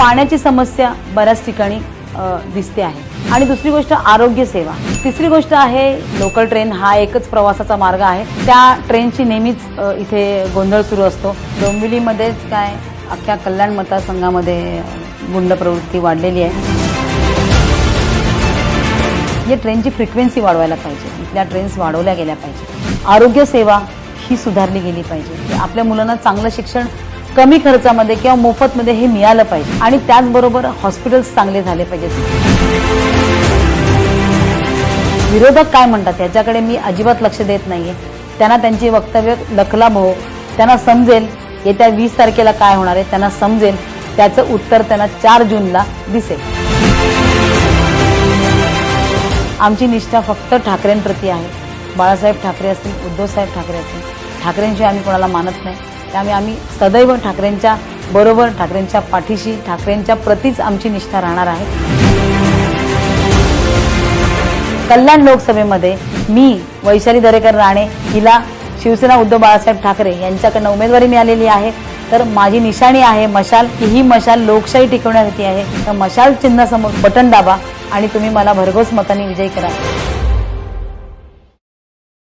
पाण्याची समस्या बऱ्याच ठिकाणी दिसते आहे. आणि दुसरी गोष्ट आरोग्य सेवा. तिसरी गोष्ट आहे लोकल ट्रेन हा एकच प्रवासाचा मार्ग आहे. त्या ट्रेनची नेहमीच इथे गोंधळ सुरू असतो. डोंबिवलीमध्येच काय अख्ख्या कल्याण मतदारसंघामध्ये गुंड प्रवृत्ती वाढलेली आहे. म्हणजे ट्रेनची फ्रिक्वेन्सी वाढवायला पाहिजे. इथल्या ट्रेन्स वाढवल्या गेल्या पाहिजे. आरोग्य सेवा ही सुधारली गेली पाहिजे. आपल्या मुलांना चांगलं शिक्षण कमी खर्चामध्ये किंवा मोफतमध्ये हे मिळालं पाहिजे. आणि त्याचबरोबर हॉस्पिटल्स चांगले झाले पाहिजेत. विरोधक काय म्हणतात? याच्याकडे मी अजिबात लक्ष देत नाहीये. त्यांना त्यांची वक्तव्य लखलाभ हो. त्यांना समजेल येत्या वीस तारखेला काय होणार आहे. त्यांना समजेल. त्याचं उत्तर त्यांना चार जूनला दिसेल. आमची निष्ठा फक्त ठाकरेंप्रती आहे. बाळासाहेब ठाकरे असतील उद्धवसाहेब ठाकरे असतील. ठाकरेंशी आम्ही कोणाला मानत नाही. त्यामुळे आम्ही सदैव ठाकरेंच्या बरोबर ठाकरेंच्या पाठीशी ठाकरेंच्या प्रतीच आमची निष्ठा राहणार आहे. कल्याण लोकसभेमध्ये मी वैशाली दरेकर राणे हिला शिवसेना उद्धव बाळासाहेब ठाकरे यांच्याकडनं उमेदवारी मिळालेली आहे. तर माझी निशाणी आहे मशाल की ही मशाल लोकशाही टिकवण्यासाठी आहे. तर मशाल चिन्हासमोर बटन दाबा आणि तुम्ही मला भरघोस मताने विजयी करा.